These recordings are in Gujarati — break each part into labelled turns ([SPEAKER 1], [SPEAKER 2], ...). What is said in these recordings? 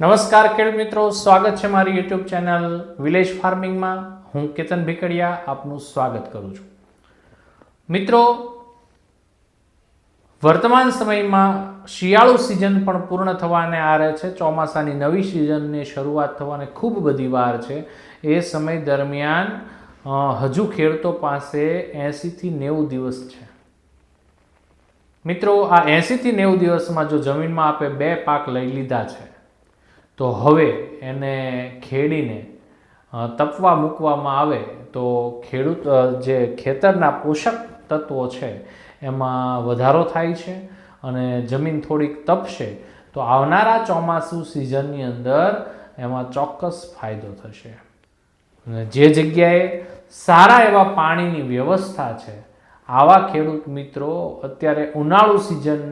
[SPEAKER 1] નમસ્કાર ખેડૂત મિત્રો, સ્વાગત છે મારી યુટ્યુબ ચેનલ વિલેજ ફાર્મિંગમાં. હું કેતન ભીકડિયા આપનું સ્વાગત કરું છું. મિત્રો, વર્તમાન સમયમાં શિયાળુ સિઝન પણ પૂર્ણ થવાને આરે છે. ચોમાસાની નવી સિઝનની શરૂઆત થવાને ખૂબ બધી વાર છે. એ સમય દરમિયાન હજુ ખેડૂતો પાસે એંશીથી નેવું દિવસ છે. મિત્રો, આ એંશીથી નેવું દિવસમાં જો જમીનમાં આપે બે પાક લઈ લીધા છે તો હવે એને ખેડીને તપવા મૂકવામાં આવે તો ખેડૂત જે ખેતરના પોષક તત્વો છે, એમાં વધારો થાય છે અને જમીન થોડીક તપશે, તો આવનારા ચોમાસું સિઝનની અંદર એમાં ચોક્કસ ફાયદો થશે. અને જે જગ્યાએ સારા એવા પાણીની વ્યવસ્થા છે, આવા ખેડૂત મિત્રો અત્યારે ઉનાળુ સિઝન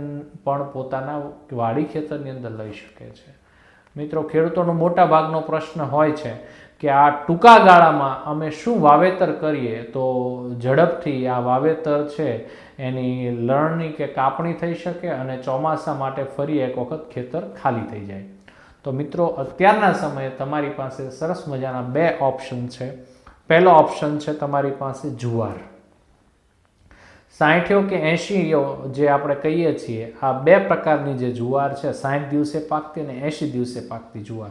[SPEAKER 1] પણ પોતાના વાડી ખેતરની અંદર લઈ શકે છે. મિત્રો, ખેડૂતોનો મોટા ભાગનો પ્રશ્ન હોય છે કે આ ટૂંકા ગાળામાં અમે શું વાવેતર કરીએ? તો ઝડપથી આ વાવેતર છે, એની લણણી કે કાપણી થઈ શકે અને ચોમાસા માટે ફરી એક વખત ખેતર ખાલી થઈ જાય. તો મિત્રો, અત્યારના સમયે તમારી પાસે સરસ મજાના બે ઓપ્શન છે. પહેલો ઓપ્શન છે તમારી પાસે જુવાર. સાઠ્યો કે એંશીઓ જે આપણે કહીએ છીએ, આ બે પ્રકારની જે જુવાર છે, સાઠ દિવસે પાકતી અને એંશી દિવસે પાકતી જુવાર.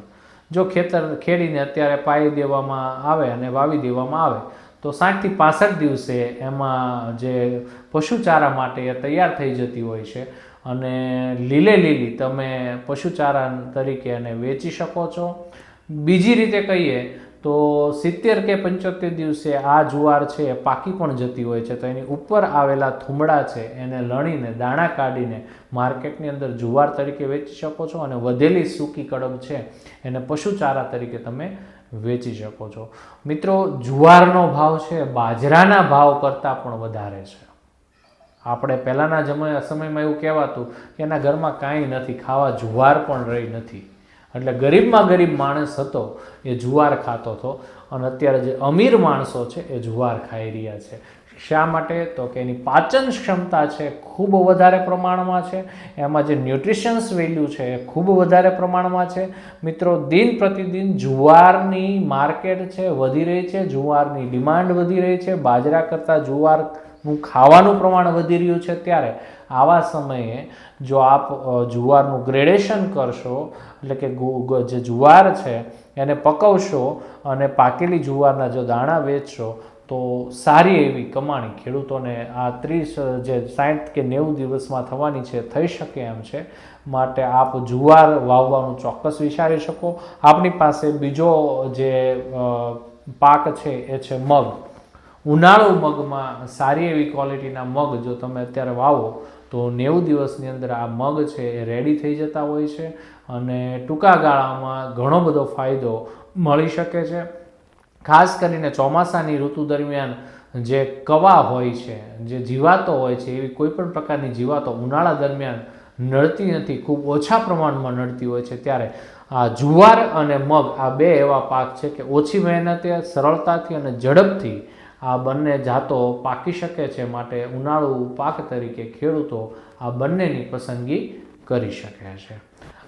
[SPEAKER 1] જો ખેતર ખેડીને અત્યારે પાઈ દેવામાં આવે અને વાવી દેવામાં આવે, તો સાઠથી પાસઠ દિવસે એમાં જે પશુચારા માટે એ તૈયાર થઈ જતી હોય છે. અને લીલે લીલી તમે પશુચારા તરીકે એને વેચી શકો છો. બીજી રીતે કહીએ તો સિત્તેર કે પંચોતેર દિવસે આ જુવાર છે એ પાકી પણ જતી હોય છે. તો એની ઉપર આવેલા થુમડા છે એને લણીને, દાણા કાઢીને માર્કેટની અંદર જુવાર તરીકે વેચી શકો છો અને વધેલી સૂકી કડબ છે એને પશુચારા તરીકે તમે વેચી શકો છો. મિત્રો, જુવારનો ભાવ છે, બાજરાના ભાવ કરતાં પણ વધારે છે. આપણે પહેલાંના જમાના સમયમાં એવું કહેવાતું કે એના ઘરમાં કાંઈ નથી, ખાવા જુવાર પણ રહી નથી. એટલે ગરીબમાં ગરીબ માણસ હતો, એ જુવાર ખાતો હતો અને અત્યારે જે અમીર માણસો છે, એ જુવાર ખાઈ રહ્યા છે. શા માટે? તો કે એની પાચન ક્ષમતા છે, ખૂબ વધારે પ્રમાણમાં છે. એમાં જે ન્યુટ્રિશન્સ વેલ્યુ છે, એ ખૂબ વધારે પ્રમાણમાં છે. મિત્રો, દિન પ્રતિદિન જુવારની માર્કેટ છે, વધી રહી છે. જુવારની ડિમાન્ડ વધી રહી છે. બાજરા કરતાં જુવારનું ખાવાનું પ્રમાણ વધી રહ્યું છે ત્યારે આવા સમયે જો આપ જુવારનું ગ્રેડેશન કરશો, એટલે કે જે જુવાર છે એને પકવશો અને પાકેલી જુવારના જો દાણા વેચશો, તો સારી એવી કમાણી ખેડૂતોને આ ત્રીસ જે સાઠ કે નેવું દિવસમાં થવાની છે, થઈ શકે એમ છે, માટે આપ જુવાર વાવવાનું ચોક્કસ વિચારી શકો. આપની પાસે બીજો જે પાક છે, એ છે મગ. ઉનાળુ મગમાં સારી એવી ક્વોલિટીના મગ જો તમે અત્યારે વાવો, તો નેવું દિવસની અંદર આ મગ છે એ રેડી થઈ જતા હોય છે અને ટૂંકા ગાળામાં ઘણો બધો ફાયદો મળી શકે છે. ખાસ કરીને ચોમાસાની ઋતુ દરમિયાન જે કવા હોય છે, જે જીવાતો હોય છે, એવી કોઈ પણ પ્રકારની જીવાતો ઉનાળા દરમિયાન નડતી નથી, ખૂબ ઓછા પ્રમાણમાં નડતી હોય છે. ત્યારે આ જુવાર અને મગ આ બે એવા પાક છે કે ઓછી મહેનતે સરળતાથી અને ઝડપથી આ બંને જાતો પાકી શકે છે માટે ઉનાળુ પાક તરીકે ખેડૂતો આ બંનેની પસંદગી કરી શકે છે.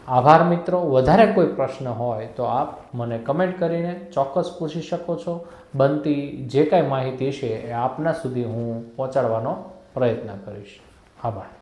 [SPEAKER 1] આભાર મિત્રો. વધારે કોઈ પ્રશ્ન હોય તો આપ મને કમેન્ટ કરીને ચોક્કસ પૂછી શકો છો. બનતી જે કાંઈ માહિતી છે એ આપના સુધી હું પહોંચાડવાનો પ્રયત્ન કરીશ. આભાર.